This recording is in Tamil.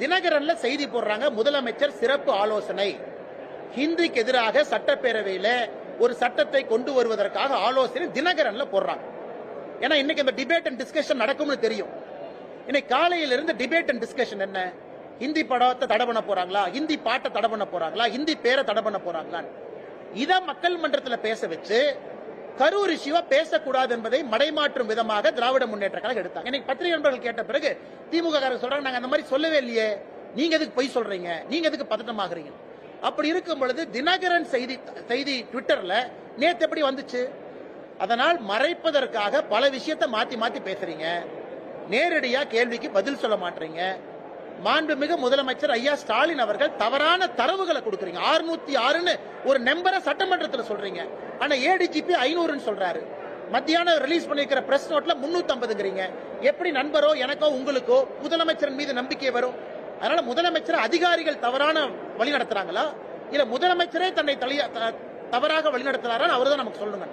தினகரன்ல செய்தி போடுறாங்க முதலமைச்சர் சிறப்பு ஆலோசனை. ஹிந்திக்கு எதிராக சட்டப்பேரவையில ஒரு சட்டத்தை கொண்டு வருவதற்காக ஆலோசனை தினகரன்ல போடுறாங்க. ஏன்னா இன்னைக்கு இந்த டிபேட் அண்ட் டிஸ்கஷன் நடக்கும்னு தெரியும். இன்னைக்கு காலையில இருந்து டிபேட் அண்ட் டிஸ்கஷன் என்ன? ஹிந்தி படத்தை தடை பண்ண போறாங்களா? ஹிந்தி பாட்டை தடை பண்ண போறாங்களா? ஹிந்தி பேரை தடை பண்ண போறாங்களா இத மக்கள் மன்றத்தில் பேச வச்சு கரூர் இஷ்யூவா பேசக்கூடாது என்பதை மடைமாற்றும் விதமாக திராவிட முன்னேற்ற கழகம் எடுத்தாங்க. இன்னைக்கு பத்திரிகை நண்பர்கள் கேட்ட பிறகு திமுக காரர் சொல்றாங்க நாங்க அந்த மாதிரி சொல்லவே இல்லையே. நீங்க எதுக்கு பொய் சொல்றீங்க? நீங்க எதுக்கு பதட்டமாகறீங்க அப்படி இருக்கும் பொழுது தினகரன் செய்தி செய்தி ட்விட்டர்ல நேத்து எப்படி வந்துச்சு? அதனால் மறைப்பதற்காக பல விஷயத்தை மாத்தி மாத்தி பேசுறீங்க. நேரடியா கேள்விக்கு பதில் சொல்ல மாட்டீங்க. மாண்புமிகு முதலமைச்சர் ஐயா ஸ்டாலின் அவர்கள் தவறான தரவுகளை கொடுக்குறீங்க. 606 ஆறுன்னு ஒரு நம்பரை சட்டமன்றத்தில் சொல்றீங்க. ஆனா ஏடிஜிபி ஐநூறுன்னு சொல்றாரு. மத்தியானம் ரிலீஸ் பண்ணிருக்கிற பிரஸ் நோட்ல 350ங்கிறீங்க எப்படி நண்பரோ எனக்கோ உங்களுக்கோ முதலமைச்சரின் மீது நம்பிக்கை வரும்? அதனால முதலமைச்சர் அதிகாரிகள் தவறான வழி நடத்துறாங்களா? இல்ல முதலமைச்சரே தன்னை த- தவறாக வழி நடத்துறாரா அவர்தான் நமக்கு சொல்லுங்க.